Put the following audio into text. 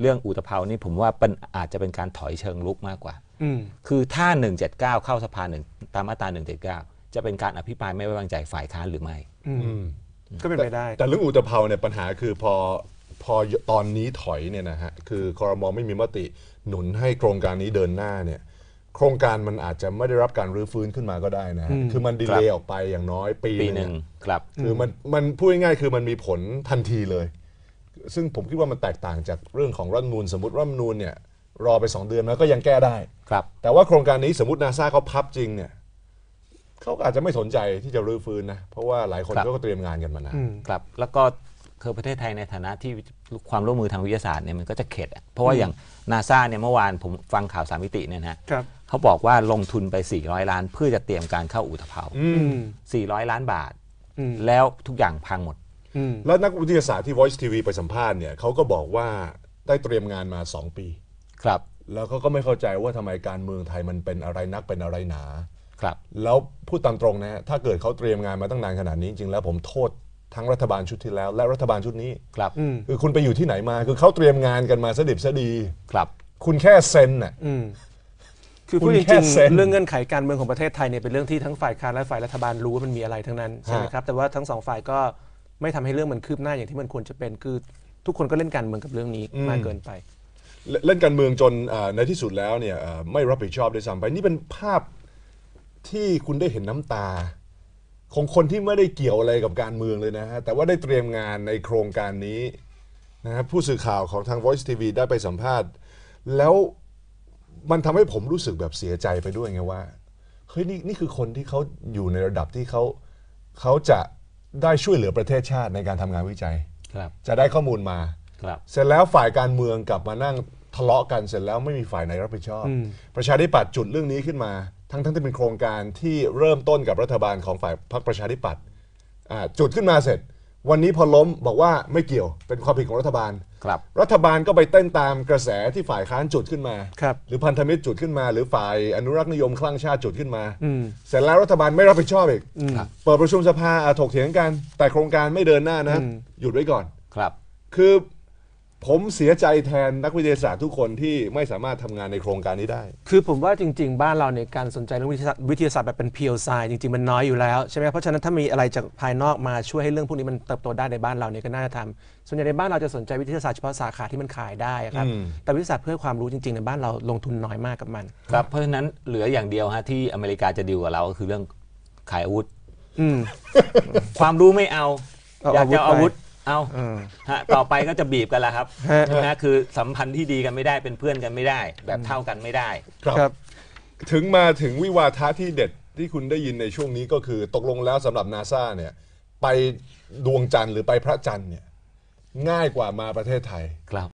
เรื่องอุตภาวนี่ผมว่าเป็นอาจจะเป็นการถอยเชิงลุกมากกว่า อืม คือถ้า 179 เข้าสภาหนึ่งตามมาตรา179 จะเป็นการอภิปรายไม่ไว้วางใจฝ่ายค้านหรือไม่ อืม ก็เป็นไปได้ แต่เรื่องอุตภาวเนี่ยปัญหาคือพอพอตอนนี้ถอยเนี่ยนะฮะคือคอรมอไม่มีมติหนุนให้โครงการนี้เดินหน้าเนี่ยโครงการมันอาจจะไม่ได้รับการรื้อฟื้นขึ้นมาก็ได้นะฮะคือมันดีเลย์ออกไปอย่างน้อยปีปีหนึ่งอะครับ คือมันมันพูดง่ายๆคือมันมีผลทันทีเลย ซึ่งผมคิดว่ามันแตกต่างจากเรื่องของรัฐธรรมนูนสมมติรัฐธรรมนูนเนี่ยรอไป 2 เดือนแล้วก็ยังแก้ได้ ครับ แต่ว่าโครงการนี้สมมตินาซาเขาพับจริงเนี่ยเขาก็อาจจะไม่สนใจที่จะรื้อฟื้นนะเพราะว่าหลายคนครับเขาก็เตรียมงานกันมานานครับแล้วก็คือประเทศไทยในฐานะที่ความร่วมมือทางวิทยาศาสตร์เนี่ยมันก็จะเข็ดอะเพราะว่าอย่างนาซาเนี่ยเมื่อวานผมฟังข่าวสามมิติเนี่ยนะฮะครับ เขาบอกว่าลงทุนไป 400 ล้านเพื่อจะเตรียมการเข้าอุตภาวอืม400 ล้านบาท อืม แล้วทุกอย่างพังหมดอืม แล้วนักวิทยาศาสตร์ที่ Voice TV ไปสัมภาษณ์เนี่ยเขาก็บอกว่าได้เตรียมงานมา 2 ปี ครับ แล้วเขาก็ไม่เข้าใจว่าทำไมการเมืองไทยมันเป็นอะไรนักเป็นอะไรหนา ครับ แล้วพูดตามตรงนะฮะถ้าเกิดเขาเตรียมงานมาตั้งนานขนาดนี้จริงๆแล้วผมโทษทั้งรัฐบาลชุดที่แล้ว และรัฐบาลชุดนี้ครับอืมคือคุณไปอยู่ที่ไหนมา คือเขาเตรียมงานกันมาสดิบสดี ครับ คุณแค่เซ็นน่ะอืมคือคุพูดณจแค่ริงเซ็น ๆเรื่องเงื่อนไขการเมืองของประเทศไทยเนี่ยเป็นเรื่องที่ทั้งฝ่ายค้านและฝ่ายรัฐบาลรู้ว่ามันมีอะไรทั้งนั้นใช่ไหมฮะครับแต่ว่าทั้งสองฝ่ายก็ ไม่ทำให้เรื่องมันคืบหน้าอย่างที่มันควรจะเป็นคือทุกคนก็เล่นการเมืองกับเรื่องนี้มากเกินไป เล่นเล่นการเมืองจนเอ่อในที่สุดแล้วเนี่ยเอ่อไม่รับผิดชอบด้วยซ้ำไปนี่เป็นภาพที่คุณได้เห็นน้ำตา ของคนที่ไม่ได้เกี่ยวอะไรกับการเมืองเลยนะฮะแต่ว่าได้เตรียมงานในโครงการนี้นะครับผู้สื่อข่าวของทาง Voice TV ได้ไปสัมภาษณ์ แล้วมันทำให้ผมรู้สึกแบบเสียใจไปด้วยไงว่าเฮ้ยนี่นี่คือคนที่เขาอยู่ในระดับที่เขาเขาจะ ได้ช่วยเหลือประเทศชาติในการทำงานวิจัย ครับจะได้ข้อมูลมา ครับเสร็จแล้วฝ่ายการเมืองกลับมานั่งทะเลาะกันเสร็จแล้วไม่มีฝ่ายไหนรับผิดชอบ ประชาธิปัตย์จุดเรื่องนี้ขึ้นมา ทั้งทั้งที่เป็นโครงการที่เริ่มต้นกับรัฐบาลของฝ่ายพรรคประชาธิปัตย์อ่าจุดขึ้นมาเสร็จ วันนี้พอล้มบอกว่าไม่เกี่ยวเป็นความผิดของรัฐบาล ครับ รัฐบาลก็ไปเต้นตามกระแสที่ฝ่ายค้านจุดขึ้นมา ครับ หรือพันธมิตรจุดขึ้นมา หรือฝ่ายอนุรักษ์นิยมคลั่งชาติจุดขึ้นมา อืม เสร็จแล้วรัฐบาลไม่รับผิดชอบอีกครับ เปิดประชุมสภาอะถกเถียงกัน แต่โครงการไม่เดินหน้านะ อืม หยุดไว้ก่อน ครับ คือ ผมเสียใจแทนนักวิทยาศาสตร์ทุกคนที่ไม่สามารถทำงานในโครงการนี้ได้ คือผมว่าจริง ๆ บ้านเราในยการสนใจเรื่องวิทยาศาสตร์วิทยาศาสตร์แบบเป็นเพียวไซจริง ๆ มันน้อยอยู่แล้วใช่ไหมเพราะฉะนั้นถ้ามีอะไรจากภายนอกมาช่วยให้เรื่องพวกนี้มันเติบโตได้ในบ้านเราเนี่ยก็น่าจะทำส่วนใหญ่ในบ้านเราจะสนใจวิทยาศาสตร์เฉพาะสาขาที่มันขายได้อะครับอืมแต่วิทยาศาสตร์เพื่อความรู้จริงๆในบ้านเราลงทุนน้อยมากกับมัน ครับเพราะฉะนั้นเหลืออย่างเดียวฮะที่อเมริกาจะดีลกับเราก็คือเรื่องขายอาวุธอืมความรู้ไม่เอาเอาอยากจะเอาอาอาวุวุธธ เอาอืมฮะต่อไปก็จะบีบกันแล้วครับฮะ นะคือสัมพันธ์ที่ดีกันไม่ได้เป็นเพื่อนกันไม่ได้ แบบเท่ากันไม่ได้ครับถึงมาถึงวิวาทะที่เด็ดที่คุณได้ยินในช่วงนี้ก็คือตกลงแล้วสำหรับนาซาเนี่ย ไปดวงจันทร์หรือไปพระจันทร์เนี่ย ง่ายกว่ามาประเทศไทย ครับ